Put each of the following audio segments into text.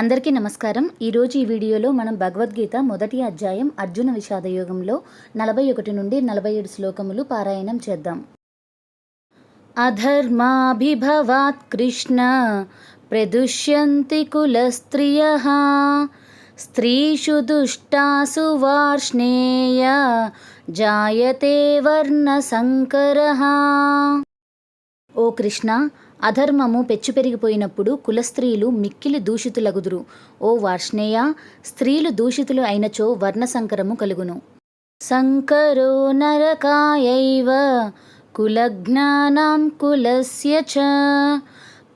అందరికీ నమస్కారం. ఈరోజు ఈ వీడియోలో మనం భగవద్గీత మొదటి అధ్యాయం అర్జున విషాద యోగంలో నలభై ఒకటి నుండి నలభై ఏడు శ్లోకములు పారాయణం చేద్దాం. అధర్మాభిభవాత్ కృష్ణ ప్రదుష్యంతి కులస్త్రియ స్త్రీషు దుష్టాసు వార్ష్ణేయ జాయతే వర్ణ సంకర ఓ కృష్ణ అధర్మము పెచ్చు పెరిగిపోయినప్పుడు కులస్త్రీలు మిక్కిలి దూషితులగుదురు. ఓ వార్ష్ణేయ స్త్రీలు దూషితులు అయినచో వర్ణసంకరము కలుగును. సంకరో నరకాయైవ కులజ్ఞానాం కులస్య చ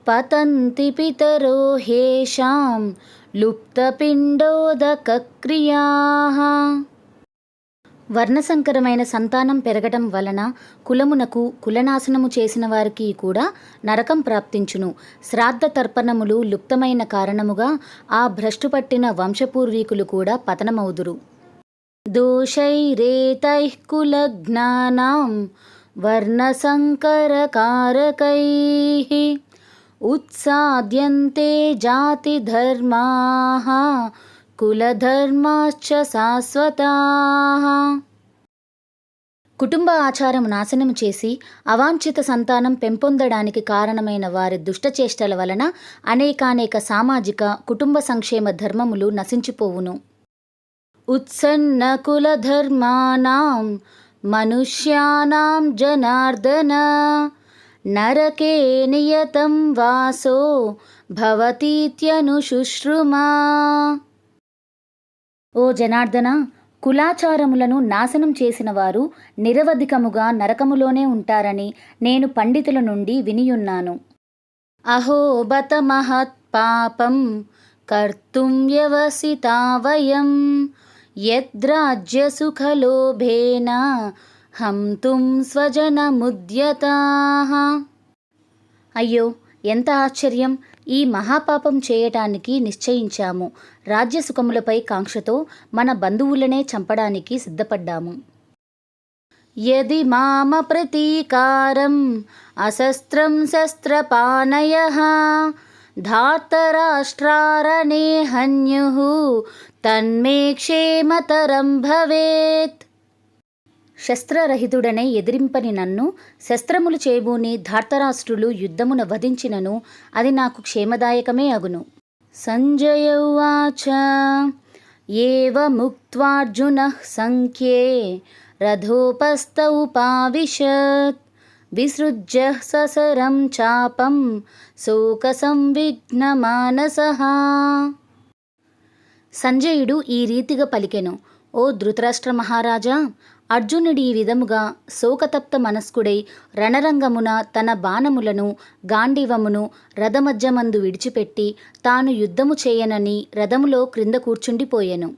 పతంతి పితరో హేషాం లుప్తపిండోదకక్రియా. వర్ణసంకరమైన సంతానం పెరగటం వలన కులమునకు కులనాశనము చేసిన వారికి కూడా నరకం ప్రాప్తించును. శ్రాద్ధ తర్పణములు లుప్తమైన కారణముగా ఆ భ్రష్టుపట్టిన వంశపూర్వీకులు కూడా పతనమవుదురు. దోషైరేతై కులజ్ఞానాం వర్ణసంకరకారకై ఉత్సాద్యంతే జాతిధర్మా కులధర్మాశ్చ శాశ్వతా. కుటుంబ ఆచారం నాశనం చేసి అవాంఛిత సంతానం పెంపొందడానికి కారణమైన వారి దుష్టచేష్టల వలన అనేకానేక సామాజిక కుటుంబ సంక్షేమ ధర్మములు నశించిపోవును. ఉత్సన్న కులధర్మానాం మనుష్యానాం జనార్దన నరకే నియతం వాసో భవతీత్యనుశుశ్రుమా. ఓ జనార్దన కులాచారములను నాశనం చేసిన వారు నిరవధికముగా నరకములోనే ఉంటారని నేను పండితుల నుండి వినియున్నాను. అహో బత మహత్ పాపం కర్తుం వ్యవసితావయం యద్రాజ్యసుఖలోభేన హంతుం స్వజనముద్యతా. అయ్యో ఎంత ఆశ్చర్యం! ఈ మహాపాపం చేయటానికి నిశ్చయించాము. రాజ్యసుఖములపై కాంక్షతో మన బంధువులనే చంపడానికి సిద్ధపడ్డాము. యది మామ ప్రతీకారం అశస్త్రం శస్త్రపానయ ధాతరాష్ట్రారణే హన్యు తన్మే క్షేమతరం భవేత్. శస్త్రరహితుడనే ఎదిరింపని నన్ను శస్త్రములు చేబూని ధార్తరాష్ట్రులు యుద్ధమున వధించినను అది నాకు క్షేమదాయకమే అగును. సంజయ ఏవ ఏవముక్త్వార్జున సంఖ్యే. రథోపస్థ ఉపావిశత్ విసృజ్య ససరం చాపం. శోక సంవిఘ్న సంజయుడు ఈ రీతిగా పలికెను. ఓ ధృతరాష్ట్ర మహారాజా అర్జునుడి ఈ విధముగా శోకతప్త మనస్కుడై రణరంగమున తన బాణములను గాంధీవమును రథమధ్యమందు విడిచిపెట్టి తాను యుద్ధము చేయనని రథములో క్రింద కూర్చుండిపోయెను.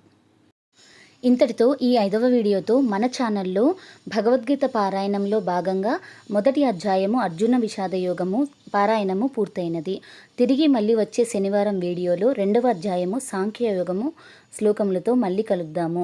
ఇంతటితో ఈ ఐదవ వీడియోతో మన ఛానల్లో భగవద్గీత పారాయణంలో భాగంగా మొదటి అధ్యాయము అర్జున విషాద యోగము పారాయణము పూర్తయినది. తిరిగి మళ్ళీ వచ్చే శనివారం వీడియోలో రెండవ అధ్యాయము సాంఖ్యయోగము శ్లోకములతో మళ్ళీ కలుద్దాము.